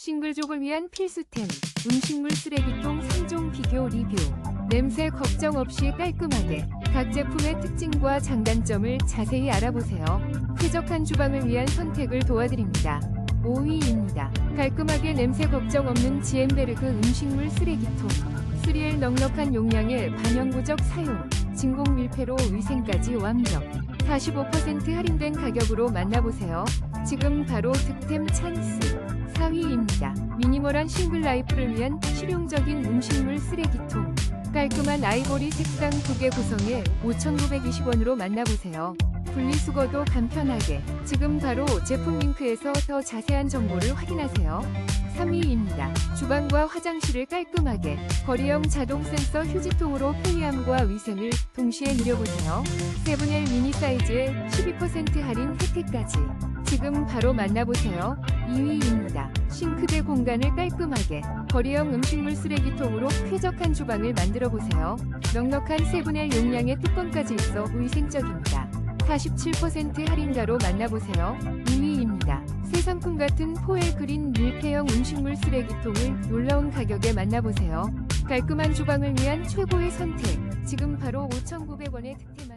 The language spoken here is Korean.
싱글족을 위한 필수템, 음식물 쓰레기통 3종 비교 리뷰. 냄새 걱정 없이 깔끔하게 각 제품의 특징과 장단점을 자세히 알아보세요. 쾌적한 주방을 위한 선택을 도와드립니다. 5위입니다. 깔끔하게 냄새 걱정 없는 지엠베르그 음식물 쓰레기통. 3L 넉넉한 용량의 반영구적 사용, 진공 밀폐로 위생까지 완벽. 45% 할인된 가격으로 만나보세요. 지금 바로 득템 찬스. 4위입니다. 미니멀한 싱글 라이프를 위한 실용적인 음식물 쓰레기통. 깔끔한 아이보리 색상 2개 구성에 5,920원으로 만나보세요. 분리수거도 간편하게. 지금 바로 제품 링크에서 더 자세한 정보를 확인하세요. 3위입니다. 주방과 화장실을 깔끔하게 거리형 자동 센서 휴지통으로 편리함과 위생을 동시에 누려보세요. 세븐엘 미니 사이즈에 12% 할인 혜택까지. 지금 바로 만나보세요. 2위입니다. 공간을 깔끔하게 거리형 음식물 쓰레기통으로 쾌적한 주방을 만들어 보세요. 넉넉한 세분의 용량의 뚜껑까지 있어 위생적입니다. 47% 할인가로 만나보세요. 2위입니다. 새 상품 같은 포엘 그린 밀폐형 음식물 쓰레기통을 놀라운 가격에 만나보세요. 깔끔한 주방을 위한 최고의 선택. 지금 바로 5,900원의 득템